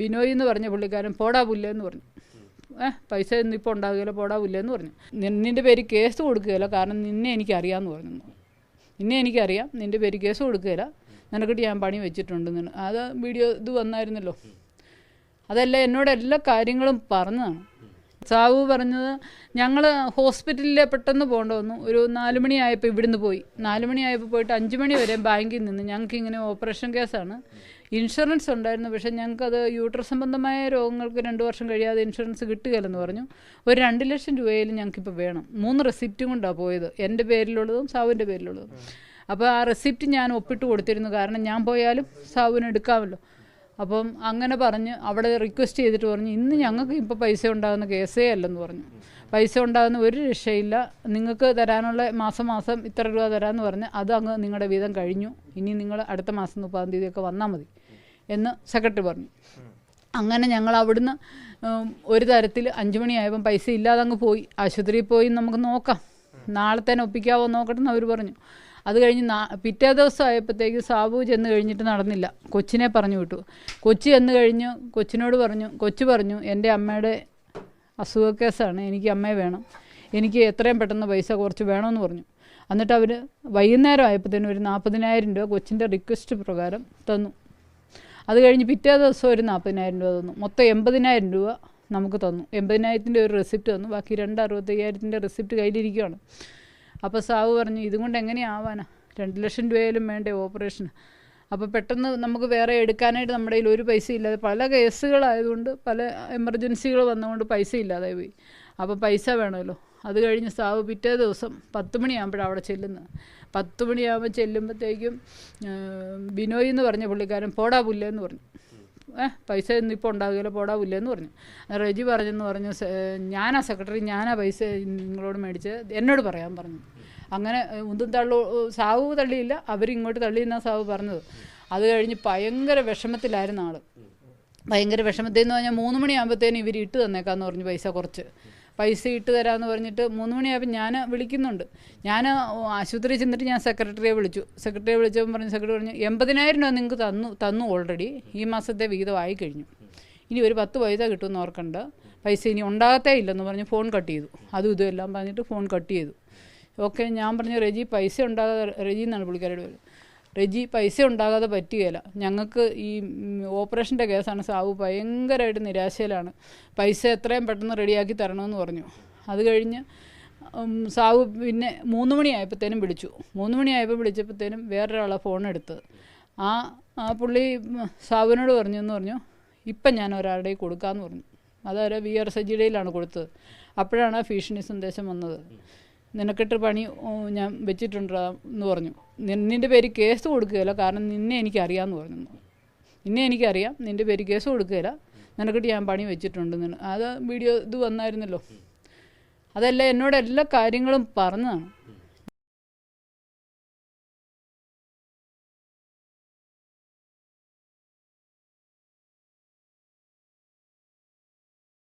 ബിനോയ് എന്ന് പറഞ്ഞ പുള്ളിക്കാരൻ പോടാ പുല്ലെന്ന് പറഞ്ഞു. ഏഹ് പൈസ ഒന്നും ഇപ്പോൾ ഉണ്ടാകുകയില്ല പോടാ പുല്ലെന്ന് പറഞ്ഞു. നിന്നിന്റെ പേര് കേസ് കൊടുക്കുകയില്ല കാരണം നിന്നെ എനിക്കറിയാമെന്ന് പറഞ്ഞു. നിന്നെ എനിക്കറിയാം നിന്റെ പേര് കേസ് കൊടുക്കുകയില്ല. നിനക്കിട്ട് ഞാൻ പണി വെച്ചിട്ടുണ്ട് നിന്ന് അത് വീഡിയോ ഇത് വന്നായിരുന്നല്ലോ. അതല്ല എന്നോട് എല്ലാ കാര്യങ്ങളും പറഞ്ഞതാണ്. സാവു പറഞ്ഞത് ഞങ്ങൾ ഹോസ്പിറ്റലിൽ പെട്ടെന്ന് പോകേണ്ട വന്നു. ഒരു നാല് മണിയായപ്പോൾ ഇവിടുന്ന് പോയി. നാല് മണിയായപ്പോൾ പോയിട്ട് അഞ്ച് മണി വരെ ബാങ്കിൽ നിന്ന് ഞങ്ങൾക്ക് ഇങ്ങനെ ഓപ്പറേഷൻ കേസാണ്. ഇൻഷുറൻസ് ഉണ്ടായിരുന്നു. പക്ഷേ ഞങ്ങൾക്കത് യൂട്രസ് സംബന്ധമായ രോഗങ്ങൾക്ക് രണ്ട് വർഷം കഴിയാതെ ഇൻഷുറൻസ് കിട്ടുകയില്ലെന്ന് പറഞ്ഞു. ഒരു രണ്ട് ലക്ഷം രൂപയിൽ ഞങ്ങൾക്കിപ്പോൾ വേണം. മൂന്ന് റെസിപ്റ്റും കൊണ്ടാണ് പോയത്. എന്റെ പേരിലുള്ളതും സാവുവിന്റെ പേരിലുള്ളതും. അപ്പോൾ ആ റെസിപ്റ്റ് ഞാൻ ഒപ്പിട്ട് കൊടുത്തിരുന്നു. കാരണം ഞാൻ പോയാലും സാവുവിന് എടുക്കാമല്ലോ. അപ്പം അങ്ങനെ പറഞ്ഞ് അവിടെ റിക്വസ്റ്റ് ചെയ്തിട്ട് പറഞ്ഞു ഇന്ന് ഞങ്ങൾക്ക് ഇപ്പോൾ പൈസ ഉണ്ടാകുന്ന കേസേ അല്ലെന്ന് പറഞ്ഞു. പൈസ ഉണ്ടാകുന്ന ഒരു രക്ഷയില്ല. നിങ്ങൾക്ക് തരാനുള്ള മാസം മാസം ഇത്ര രൂപ തരാമെന്ന് പറഞ്ഞ് അത് അങ്ങ് നിങ്ങളുടെ വീതം കഴിഞ്ഞു. ഇനി നിങ്ങൾ അടുത്ത മാസം മുപ്പതാം തീയതിയൊക്കെ വന്നാൽ മതി. എന്ന് സെക്രട്ടറി പറഞ്ഞു. അങ്ങനെ ഞങ്ങൾ അവിടുന്ന് ഒരു തരത്തിൽ അഞ്ച് മണിയായപ്പം പൈസ ഇല്ലാതെ അങ്ങ് പോയി. ആശുപത്രിയിൽ പോയി നമുക്ക് നോക്കാം. നാളെ തന്നെ ഒപ്പിക്കാവോ നോക്കട്ടെ എന്ന് അവർ പറഞ്ഞു. അത് കഴിഞ്ഞ് പിറ്റേ ദിവസം ആയപ്പോഴത്തേക്ക് സാബു ചെന്ന് കഴിഞ്ഞിട്ട് നടന്നില്ല. കൊച്ചിനെ പറഞ്ഞു വിട്ടു. കൊച്ചി ചെന്ന് കഴിഞ്ഞ് കൊച്ചിനോട് പറഞ്ഞു കൊച്ചു പറഞ്ഞു എന്റെ അമ്മയുടെ അസുഖ കേസാണ് എനിക്ക് അമ്മയെ വേണം. എനിക്ക് എത്രയും പെട്ടെന്ന് പൈസ കുറച്ച് വേണമെന്ന് പറഞ്ഞു. എന്നിട്ട് അവർ വൈകുന്നേരം ആയപ്പോഴത്തേനും ഒരു നാൽപ്പതിനായിരം രൂപ കൊച്ചിന്റെ റിക്വസ്റ്റ് പ്രകാരം തന്നു. അത് കഴിഞ്ഞ് പിറ്റേ ദിവസം ഒരു നാൽപ്പതിനായിരം രൂപ തന്നു. മൊത്തം എൺപതിനായിരം രൂപ നമുക്ക് തന്നു. എൺപതിനായിരത്തിന്റെ ഒരു റെസിപ്റ്റ് തന്നു. ബാക്കി രണ്ട് അറുപത്തയ്യായിരത്തിന്റെ റെസിപ്റ്റ് കയ്യിലിരിക്കുകയാണ് അപ്പോൾ സാവ് പറഞ്ഞു ഇതും കൊണ്ട് എങ്ങനെയാവാനാ രണ്ട് ലക്ഷം രൂപയിലും വേണ്ടേ ഓപ്പറേഷന്? അപ്പോൾ പെട്ടെന്ന് നമുക്ക് വേറെ എടുക്കാനായിട്ട് നമ്മുടെ കയ്യിൽ ഒരു പൈസ ഇല്ലാതെ പല കേസുകളായതുകൊണ്ട് പല എമർജൻസികൾ വന്നതുകൊണ്ട് പൈസ ഇല്ലാതെ പോയി. അപ്പോൾ പൈസ വേണമല്ലോ. അത് കഴിഞ്ഞ് സാവ് പിറ്റേ ദിവസം പത്ത് മണിയാകുമ്പോഴാണ് അവിടെ ചെല്ലുന്നത്. പത്ത് മണിയാകുമ്പോൾ ചെല്ലുമ്പോഴത്തേക്കും ബിനോയ് എന്ന് പറഞ്ഞ പുള്ളിക്കാരൻ പോടാ പുല്ലെന്ന് പറഞ്ഞു. ഏഹ് പൈസ ഒന്നും ഇപ്പോൾ ഉണ്ടാകുകയില്ല പോടാവില്ല എന്ന് പറഞ്ഞു. റെജി പറഞ്ഞെന്ന് പറഞ്ഞു "സെ- ഞാനാ സെക്രട്ടറി ഞാനാ പൈസ നിങ്ങളോട് മേടിച്ച് എന്നോട് പറയാൻ പറഞ്ഞു. അങ്ങനെ ഒന്നും തള്ളു സാവു തള്ളിയില്ല അവരിങ്ങോട്ട് തള്ളിയെന്നാണ് സാവു പറഞ്ഞത്. അത് കഴിഞ്ഞ് ഭയങ്കര വിഷമത്തിലായിരുന്നു ആൾ ഭയങ്കര വിഷമത്തിൽ എന്ന് പറഞ്ഞാൽ മൂന്ന് മണിയാകുമ്പോഴത്തേനും ഇവർ ഇട്ട് തന്നേക്കാന്ന് പറഞ്ഞു പൈസ കുറച്ച്. പൈസ ഇട്ട് തരാമെന്ന് പറഞ്ഞിട്ട് മൂന്ന് മണിയായപ്പോൾ ഞാൻ വിളിക്കുന്നുണ്ട്. ഞാൻ ആശുപത്രിയിൽ ചെന്നിട്ട് ഞാൻ സെക്രട്ടറിയെ വിളിച്ചു. സെക്രട്ടറിയെ വിളിച്ചപ്പോൾ പറഞ്ഞു സെക്രട്ടറി പറഞ്ഞു എൺപതിനായിരം രൂപ നിങ്ങൾക്ക് തന്നു തന്നു ഓൾറെഡി ഈ മാസത്തെ വിഹിതമായി കഴിഞ്ഞു. ഇനി ഒരു പത്ത് പൈസ കിട്ടുമെന്ന് ഓർക്കണ്ട. പൈസ ഇനി ഉണ്ടാകത്തേ ഇല്ലെന്ന് പറഞ്ഞ് ഫോൺ കട്ട് ചെയ്തു. അതും ഇതും എല്ലാം പറഞ്ഞിട്ട് ഫോൺ കട്ട് ചെയ്തു. ഓക്കെ ഞാൻ പറഞ്ഞു റെജി പൈസ ഉണ്ടാകാതെ റെജി എന്നാണ് പുള്ളിക്കാരുടെ പേര് റെജി പൈസ ഉണ്ടാകാതെ പറ്റുകയില്ല. ഞങ്ങൾക്ക് ഈ ഓപ്പറേഷന്റെ കേസാണ് സാവു ഭയങ്കരമായിട്ട് നിരാശയിലാണ്. പൈസ എത്രയും പെട്ടെന്ന് റെഡിയാക്കി തരണമെന്ന് പറഞ്ഞു. അത് കഴിഞ്ഞ് സാവു പിന്നെ മൂന്ന് മണിയായപ്പോഴത്തേനും വിളിച്ചു. മൂന്ന് മണിയായപ്പോൾ വിളിച്ചപ്പോഴത്തേനും വേറൊരാളെ ഫോൺ എടുത്തത്. ആ ആ പുള്ളി സാവുവിനോട് പറഞ്ഞു എന്ന് പറഞ്ഞു ഇപ്പം ഞാൻ ഒരാളുടെ കൊടുക്കാമെന്ന് പറഞ്ഞു. അതൊരു വി ആർ സജിയുടെയിലാണ് കൊടുത്തത്. അപ്പോഴാണ് ഭീഷണി സന്ദേശം വന്നത്. നിനക്കിട്ട് പണി ഞാൻ വെച്ചിട്ടുണ്ട് എന്ന് പറഞ്ഞു. നിന്നിന്റെ നിന്റെ പേര് കേസ് കൊടുക്കുകയില്ല കാരണം നിന്നെ എനിക്കറിയാമെന്ന് പറഞ്ഞു. നിന്നെ എനിക്കറിയാം നിന്റെ പേര് കേസ് കൊടുക്കുകയില്ല. നിനക്കിട്ട് ഞാൻ പണി വെച്ചിട്ടുണ്ട് അത് വീഡിയോ ഇത് വന്നായിരുന്നല്ലോ. അതല്ല എന്നോട് എല്ലാ കാര്യങ്ങളും പറഞ്ഞതാണ്.